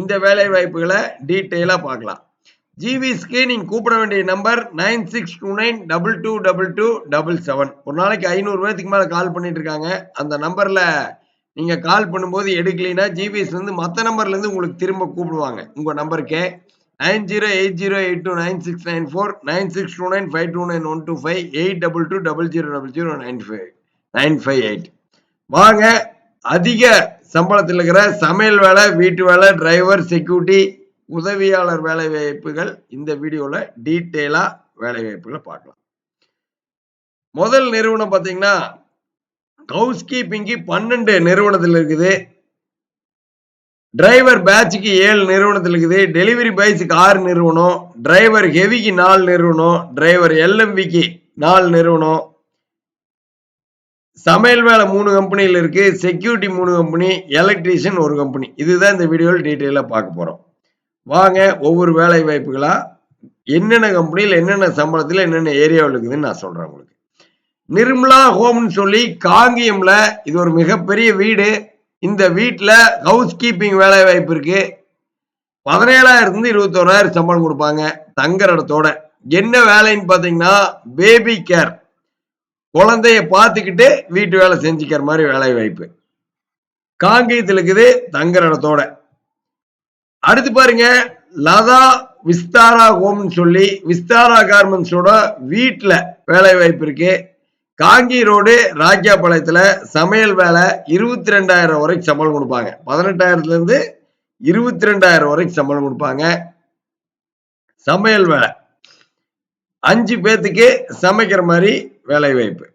இந்த வேலை வாய்ப்புகளை டீட்டெயிலாக பார்க்கலாம். ஜிவிஸ்க்கு நீங்கள் கூப்பிட வேண்டிய number nine six two nine double two double two double seven ஒரு நாளைக்கு ஐநூறு பேர்த்துக்கு மேலே கால் பண்ணிட்டு இருக்காங்க. அந்த நம்பரில் நீங்கள் கால் பண்ணும்போது எடுக்கலைன்னா ஜிவிஎஸ் வந்து மற்ற நம்பர்லேருந்து உங்களுக்கு திரும்ப கூப்பிடுவாங்க. உங்கள் நம்பருக்கே nine zero eight zero eight two nine six nine four nine six two nine five two nine one two five eight double two double zero double zero nine five nine five eight வாங்க அதிக சம்பளத்தில் இருக்கிற சமையல் வேலை வீட்டு வேலை driver security உதவியாளர் வேலை வாய்ப்புகள் இந்த வீடியோவில் டீட்டெயிலாக வேலை வாய்ப்புகளை பார்க்கலாம். முதல் நிறுவனம் பார்த்தீங்கன்னா ஹவுஸ் கீப்பிங்க்கு பன்னெண்டு நிறுவனத்தில் இருக்குது. டிரைவர் பேட்சுக்கு ஏழு நிறுவனத்தில் இருக்குது. டெலிவரி பாய்ஸுக்கு ஆறு நிறுவனம். டிரைவர் ஹெவிக்கு நாலு நிறுவனம். டிரைவர் எல்எம்பிக்கு நாலு நிறுவனம். சமையல் வேலை மூணு கம்பெனியில் இருக்கு செக்யூரிட்டி மூணு கம்பெனி எலக்ட்ரீஷியன் ஒரு கம்பெனி. இதுதான் இந்த வீடியோவில் டீட்டெயிலாக பார்க்க போகிறோம் வாங்க ஒவ்வொரு வேலை வாய்ப்புகளா என்னென்ன கம்பெனியில் என்னென்ன சம்பளத்தில் என்னென்ன ஏரியாவில் இருக்குதுன்னு நான் சொல்கிறேன் உங்களுக்கு. நிர்மலா ஹோம்னு சொல்லி காங்கியம்ல இது ஒரு மிகப்பெரிய வீடு. இந்த வீட்டில் ஹவுஸ் கீப்பிங் வேலை வாய்ப்பு இருக்கு. பதினேழாயிரத்துல இருந்து இருபத்தோராயிரம் சம்பளம் கொடுப்பாங்க தங்குற இடத்தோட. என்ன வேலைன்னு பார்த்தீங்கன்னா பேபி கேர் குழந்தைய பார்த்துக்கிட்டு வீட்டு வேலை செஞ்சுக்கிற மாதிரி வேலை வாய்ப்பு. காங்கேயத்தில் இருக்குது தங்குற இடத்தோட. அடுத்து பாருங்க லதா விஸ்தாரா ஹோம்னு சொல்லி விஸ்தாரா கார்மெண்ட்ஸோட வீட்டில் வேலை வாய்ப்பு இருக்கு. காங்கி ரோடு ராஜாபாளையத்தில் சமையல் வேலை இருபத்தி ரெண்டாயிரம் வரைக்கும் சம்பளம் கொடுப்பாங்க. பதினெட்டாயிரத்துலேருந்து இருபத்தி ரெண்டாயிரம் வரைக்கும் சம்பளம் கொடுப்பாங்க. சமையல் வேலை. அஞ்சு பேத்துக்கு சமைக்கிற மாதிரி வேலை வாய்ப்பு